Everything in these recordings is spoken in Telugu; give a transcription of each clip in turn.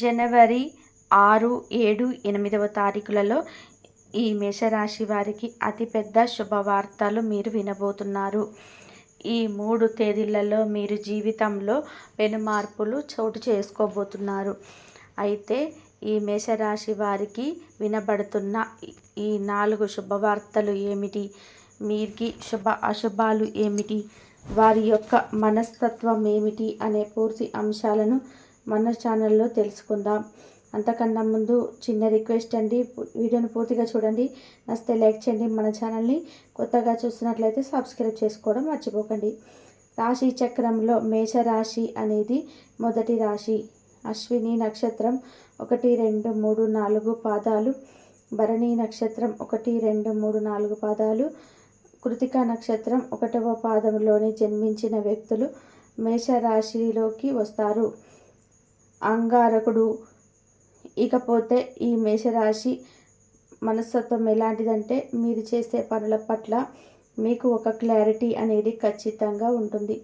జనవరి ఆరు ఏడు ఎనిమిదవ తారీఖులలో ఈ మేషరాశి వారికి అతిపెద్ద శుభవార్తలు మీరు వినబోతున్నారు. ఈ మూడు తేదీలలో మీరు జీవితంలో పెనుమార్పులు చోటు చేసుకోబోతున్నారు. అయితే ఈ మేషరాశి వారికి వినబడుతున్న ఈ నాలుగు శుభవార్తలు ఏమిటి? మీరికి శుభ అశుభాలు ఏమిటి? వారి యొక్క మనస్తత్వం ఏమిటి? అనే పూర్తి అంశాలను మన ఛానల్లో తెలుసుకుందాం. అంతకన్నా ముందు చిన్న రిక్వెస్ట్ అండి. వీడియోని పూర్తిగా చూడండి. నస్తే లైక్ చేయండి. మన ఛానల్ని కొత్తగా చూస్తున్నట్లయితే సబ్స్క్రైబ్ చేసుకోవడం మర్చిపోకండి. రాశి చక్రంలో మేషరాశి అనేది మొదటి రాశి. అశ్విని నక్షత్రం ఒకటి రెండు మూడు నాలుగు పాదాలు. భరణి నక్షత్రం ఒకటి రెండు మూడు నాలుగు పాదాలు. కృతిక నక్షత్రం ఒకటవ పాదంలోని జన్మించిన వ్యక్తులు మేషరాశిలోకి వస్తారు. అంగారకుడు. ఇకపోతే ఈ మేషరాశి మనస్తత్వం ఎలాంటిదంటే మీరు చేసే పనుల పట్ల మీకు ఒక క్లారిటీ అనేది ఖచ్చితంగా ఉంటుంది.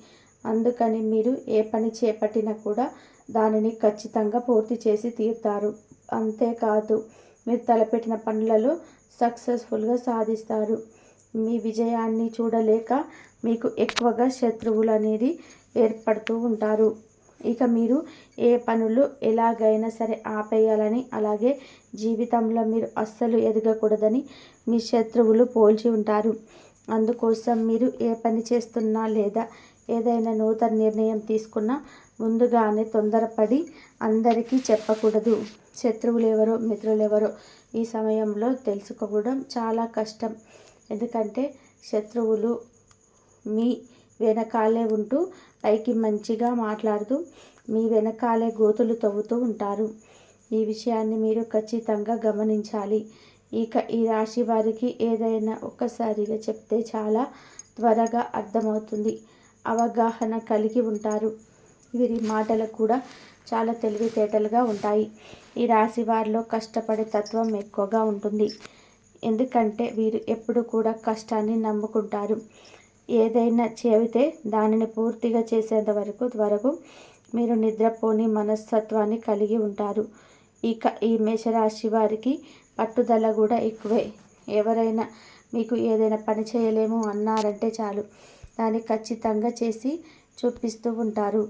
అందుకని మీరు ఏ పని చేపట్టినా కూడా దానిని ఖచ్చితంగా పూర్తి చేసి తీరుతారు. అంతేకాదు మీరు తలపెట్టిన పనులలో సక్సెస్ఫుల్గా సాధిస్తారు. మీ విజయాన్ని చూడలేక మీకు ఎక్కువగా శత్రువులు అనేది ఏర్పడుతూ ఉంటారు. ఇక మీరు ఏ పనులు ఎలాగైనా సరే ఆపేయాలని అలాగే జీవితంలో మీరు అస్సలు ఎదగకూడదని మీ శత్రువులు పోల్చి ఉంటారు. అందుకోసం మీరు ఏ పని చేస్తున్నా లేదా ఏదైనా నూతన నిర్ణయం తీసుకున్నా ముందుగానే తొందరపడి అందరికీ చెప్పకూడదు. శత్రువులు ఎవరో మిత్రులు ఎవరో ఈ సమయంలో తెలుసుకోవడం చాలా కష్టం. ఎందుకంటే శత్రువులు మీ వెనకాలే ఉంటూ పైకి మంచిగా మాట్లాడుతూ మీ వెనకాలే గోతులు తవ్వుతూ ఉంటారు. ఈ విషయాన్ని మీరు ఖచ్చితంగా గమనించాలి. ఇక ఈ రాశి వారికి ఏదైనా ఒక్కసారిగా చెప్తే చాలా త్వరగా అర్థమవుతుంది. అవగాహన కలిగి ఉంటారు. వీరి మాటలు కూడా చాలా తెలివితేటలుగా ఉంటాయి. ఈ రాశి వారిలో కష్టపడే తత్వం ఎక్కువగా ఉంటుంది. ఎందుకంటే వీరు ఎప్పుడు కూడా కష్టాన్ని నమ్ముకుంటారు. ఏదైనా చెబితే దానిని పూర్తిగా చేసేంత వరకు త్వరకు మీరు నిద్రపోని మనస్తత్వాన్ని కలిగి ఉంటారు. ఇక ఈ మేషరాశి వారికి పట్టుదల కూడా ఎక్కువే. ఎవరైనా మీకు ఏదైనా పని చేయలేము అన్నారంటే చాలు. దాన్ని ఖచ్చితంగా చేసి చూపిస్తూ ఉంటారు.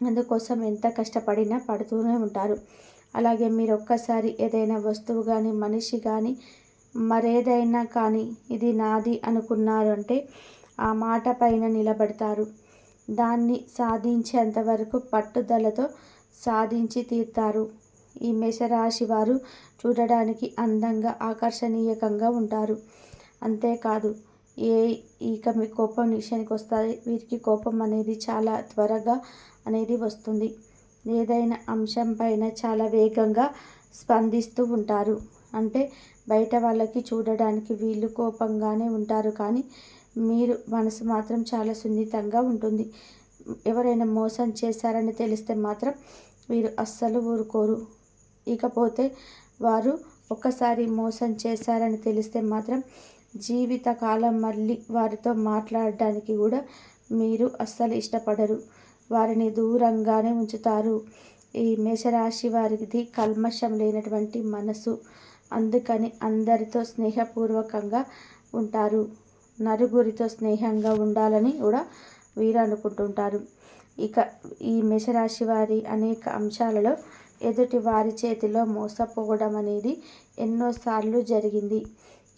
అందుకోసం ఎంత కష్టపడినా పడుతూనే ఉంటారు. అలాగే మీరు ఒక్కసారి ఏదైనా వస్తువు కానీ మనిషి కానీ మరేదైనా కానీ ఇది నాది అనుకున్నారంటే ఆ మాట పైన నిలబడతారు. దాన్ని సాధించేంత వరకు పట్టుదలతో సాధించి తీరుతారు. ఈ మేషరాశి వారు చూడడానికి అందంగా ఆకర్షణీయకంగా ఉంటారు. అంతేకాదు ఏ ఇక మీ కోపం విషయానికి వస్తుంది వీరికి కోపం అనేది చాలా త్వరగా అనేది వస్తుంది. ఏదైనా అంశం పైన చాలా వేగంగా స్పందిస్తూ ఉంటారు. అంటే బయట వాళ్ళకి చూడడానికి వీళ్ళు కోపంగానే ఉంటారు. కానీ మీరు మనసు మాత్రం చాలా సున్నితంగా ఉంటుంది. ఎవరైనా మోసం చేశారని తెలిస్తే మాత్రం వీరు అస్సలు ఊరుకోరు. ఇకపోతే వారు ఒక్కసారి మోసం చేశారని తెలిస్తే మాత్రం జీవితకాలం మళ్ళీ వారితో మాట్లాడడానికి కూడా మీరు అస్సలు ఇష్టపడరు. వారిని దూరంగానే ఉంచుతారు. ఈ మేషరాశి వారిది కల్మషం లేనటువంటి మనసు. అందుకని అందరితో స్నేహపూర్వకంగా ఉంటారు. నలుగురితో స్నేహంగా ఉండాలని కూడా వీరు అనుకుంటుంటారు. ఇక ఈ మేషరాశి వారి అనేక అంశాలలో ఎదుటి వారి చేతిలో మోసపోవడం అనేది ఎన్నోసార్లు జరిగింది.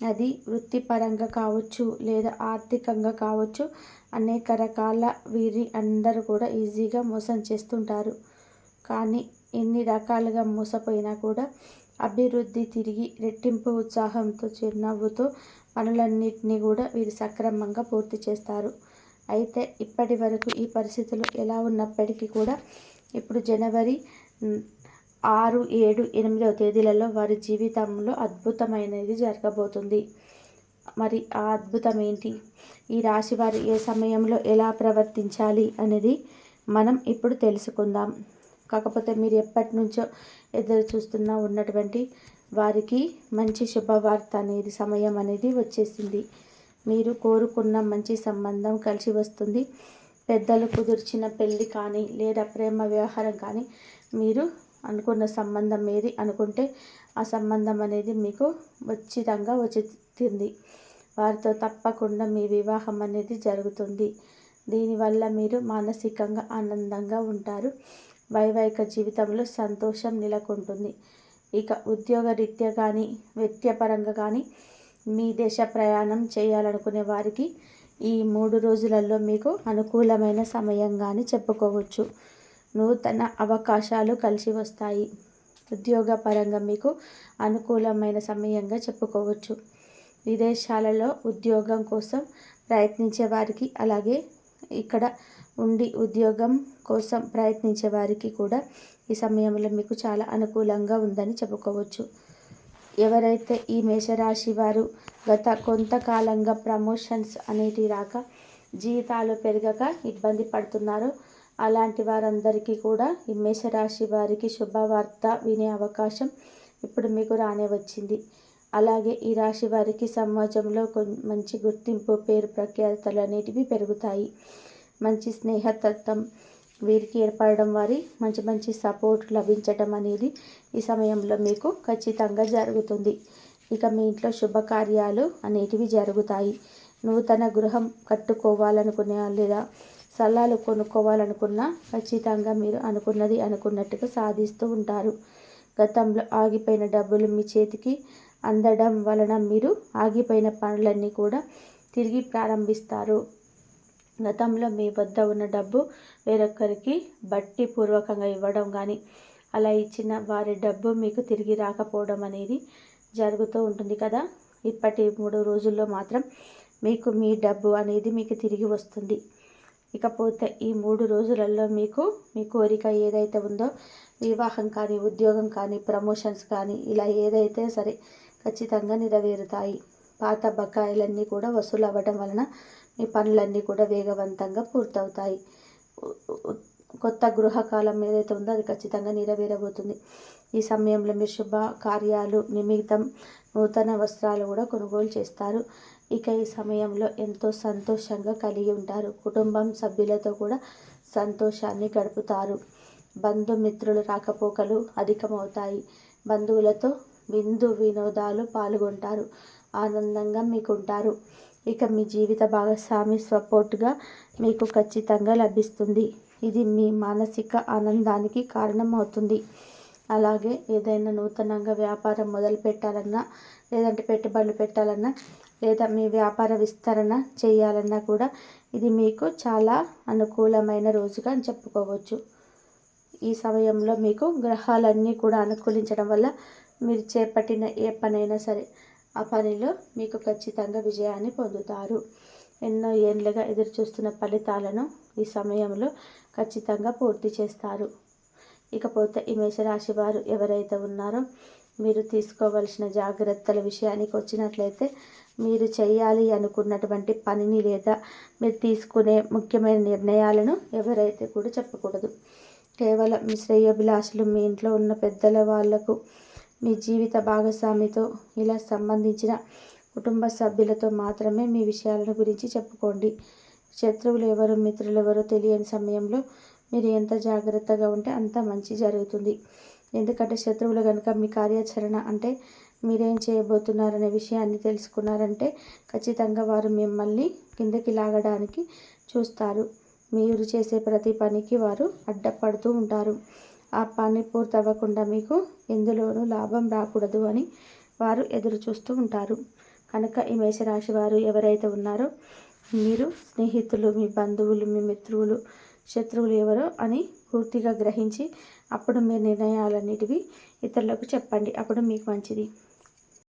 అది వృత్తిపరంగా కావచ్చు లేదా ఆర్థికంగా కావచ్చు అనేక రకాల వీరి అందరూ కూడా ఈజీగా మోసం చేస్తుంటారు. కానీ ఎన్ని రకాలుగా మోసపోయినా కూడా అభివృద్ధి తిరిగి రెట్టింపు ఉత్సాహంతో చిరునవ్వుతో పనులన్నింటినీ కూడా వీరు సక్రమంగా పూర్తి చేస్తారు. అయితే ఇప్పటి వరకు ఈ పరిస్థితులు ఎలా ఉన్నప్పటికీ కూడా ఇప్పుడు జనవరి ఆరు ఏడు ఎనిమిదవ తేదీలలో వారి జీవితంలో అద్భుతమైనది జరగబోతుంది. మరి ఆ అద్భుతం ఏంటి? ఈ రాశి వారు ఏ సమయంలో ఎలా ప్రవర్తించాలి అనేది మనం ఇప్పుడు తెలుసుకుందాం. కాకపోతే మీరు ఎప్పటి నుంచో ఎదురు చూస్తున్న ఉన్నటువంటి వారికి మంచి శుభవార్త అనేది సమయం అనేది వచ్చేసింది. మీరు కోరుకున్న మంచి సంబంధం కలిసి వస్తుంది. పెద్దలు కుదిర్చిన పెళ్ళి కానీ లేదా ప్రేమ వ్యవహారం కానీ మీరు అనుకున్న సంబంధం ఏది అనుకుంటే ఆ సంబంధం అనేది మీకు ఖచ్చితంగా వచ్చింది వారితో తప్పకుండా మీ వివాహం అనేది జరుగుతుంది. దీనివల్ల మీరు మానసికంగా ఆనందంగా ఉంటారు. వైవాహిక జీవితంలో సంతోషం నెలకొంటుంది. ఇక ఉద్యోగ రీత్యా కానీ వ్యక్తిపరంగా కానీ మీ దేశ ప్రయాణం చేయాలనుకునే వారికి ఈ మూడు రోజులలో మీకు అనుకూలమైన సమయంగానే చెప్పుకోవచ్చు. నూతన అవకాశాలు కలిసి వస్తాయి. ఉద్యోగపరంగా మీకు అనుకూలమైన సమయంగా చెప్పుకోవచ్చు. విదేశాలలో ఉద్యోగం కోసం ప్రయత్నించే వారికి అలాగే ఇక్కడ ఉండి ఉద్యోగం కోసం ప్రయత్నించే వారికి కూడా ఈ సమయంలో మీకు చాలా అనుకూలంగా ఉందని చెప్పుకోవచ్చు. ఎవరైతే ఈ మేషరాశి వారు గత కొంతకాలంగా ప్రమోషన్స్ అనేటివి రాక జీతాలు పెరగక ఇబ్బంది పడుతున్నారో అలాంటి వారందరికీ కూడా ఈ మేషరాశి వారికి శుభవార్త వినే అవకాశం ఇప్పుడు మీకు రానే వచ్చింది. అలాగే ఈ రాశి వారికి సమాజంలో మంచి గుర్తింపు పేరు ప్రఖ్యాతలు అనేటివి పెరుగుతాయి. మంచి స్నేహతత్వం వీరికి ఏర్పడడం వారి మంచి మంచి సపోర్ట్ లభించడం అనేది ఈ సమయంలో మీకు ఖచ్చితంగా జరుగుతుంది. ఇక మీ ఇంట్లో శుభకార్యాలు అనేటివి జరుగుతాయి. నూతన గృహం కట్టుకోవాలనుకునే లేదా స్థలాలు కొనుక్కోవాలనుకున్నా ఖచ్చితంగా మీరు అనుకున్నది అనుకున్నట్టుగా సాధిస్తూ ఉంటారు. గతంలో ఆగిపోయిన డబ్బులు మీ చేతికి అందడం వలన మీరు ఆగిపోయిన పనులన్నీ కూడా తిరిగి ప్రారంభిస్తారు. గతంలో మీ వద్ద ఉన్న డబ్బు వేరొకరికి బట్టి పూర్వకంగా ఇవ్వడం కానీ అలా ఇచ్చిన వారి డబ్బు మీకు తిరిగి రాకపోవడం అనేది జరుగుతూ ఉంటుంది కదా? ఇప్పటి మూడు రోజుల్లో మాత్రం మీకు మీ డబ్బు అనేది మీకు తిరిగి వస్తుంది. ఇకపోతే ఈ మూడు రోజులలో మీకు మీ కోరిక ఏదైతే ఉందో వివాహం కానీ ఉద్యోగం కానీ ప్రమోషన్స్ కానీ ఇలా ఏదైతే సరే ఖచ్చితంగా నెరవేరుతాయి. పాత బకాయిలన్నీ కూడా వసూలు అవ్వడం వలన మీ పనులన్నీ కూడా వేగవంతంగా పూర్తవుతాయి. కొత్త గృహకాలం ఏదైతే ఉందో అది ఖచ్చితంగా నెరవేరబోతుంది. ఈ సమయంలో మీరు శుభ కార్యాలు నిమిత్తం నూతన వస్త్రాలు కూడా కొనుగోలు చేస్తారు. ఇక ఈ సమయంలో ఎంతో సంతోషంగా కలిగి ఉంటారు. కుటుంబం సభ్యులతో కూడా సంతోషాన్ని గడుపుతారు. బంధుమిత్రులు రాకపోకలు అధికమవుతాయి. బంధువులతో విందు వినోదాలు పాల్గొంటారు. ఆనందంగా మీకుంటారు. ఇక మీ జీవిత భాగస్వామి సపోర్ట్గా మీకు ఖచ్చితంగా లభిస్తుంది. ఇది మీ మానసిక ఆనందానికి కారణమవుతుంది. అలాగే ఏదైనా నూతనంగా వ్యాపారం మొదలు పెట్టాలన్నా లేదంటే పెట్టుబడులు పెట్టాలన్నా లేదా మీ వ్యాపార విస్తరణ చేయాలన్నా కూడా ఇది మీకు చాలా అనుకూలమైన రోజుగా అని చెప్పుకోవచ్చు. ఈ సమయంలో మీకు గ్రహాలన్నీ కూడా అనుకూలించడం వల్ల మీరు చేపట్టిన ఏ పనైనా సరే ఆ పనిలో మీకు ఖచ్చితంగా విజయాన్ని పొందుతారు. ఎన్నో ఏళ్ళుగా ఎదురు చూస్తున్న ఫలితాలను ఈ సమయంలో ఖచ్చితంగా పూర్తి చేస్తారు. ఇకపోతే ఈ మేషరాశి వారు ఎవరైతే ఉన్నారో మీరు తీసుకోవలసిన జాగ్రత్తల విషయానికి వచ్చినట్లయితే మీరు చేయాలి అనుకున్నటువంటి పనిని లేదా మీరు తీసుకునే ముఖ్యమైన నిర్ణయాలను ఎవరైతే కూడా చెప్పకూడదు. కేవలం మీ శ్రేయోభిలాషులు మీ ఇంట్లో ఉన్న పెద్దల వాళ్ళకు మీ జీవిత భాగస్వామితో ఇలా సంబంధించిన కుటుంబ సభ్యులతో మాత్రమే మీ విషయాలను గురించి చెప్పుకోండి. శత్రువులు ఎవరు మిత్రులు ఎవరు తెలియని సమయంలో మీరు ఎంత జాగ్రత్తగా ఉంటే అంత మంచి జరుగుతుంది. ఎందుకంటే శత్రువులు కనుక మీ కార్యాచరణ అంటే మీరేం చేయబోతున్నారనే విషయాన్ని తెలుసుకున్నారంటే ఖచ్చితంగా వారు మిమ్మల్ని కిందకి లాగడానికి చూస్తారు. మీరు చేసే ప్రతి పనికి వారు అడ్డపడుతూ ఉంటారు. ఆ పని పూర్తవ్వకుండా మీకు ఎందులోనూ లాభం రాకూడదు అని వారు ఎదురు చూస్తూ ఉంటారు. కనుక ఈ మేషరాశి వారు ఎవరైతే ఉన్నారో మీరు స్నేహితులు మీ బంధువులు మీ మిత్రువులు శత్రువులు ఎవరో అని పూర్తిగా గ్రహించి అప్పుడు మీ నిర్ణయాలన్నిటివి ఇతరులకు చెప్పండి. అప్పుడు మీకు మంచిది.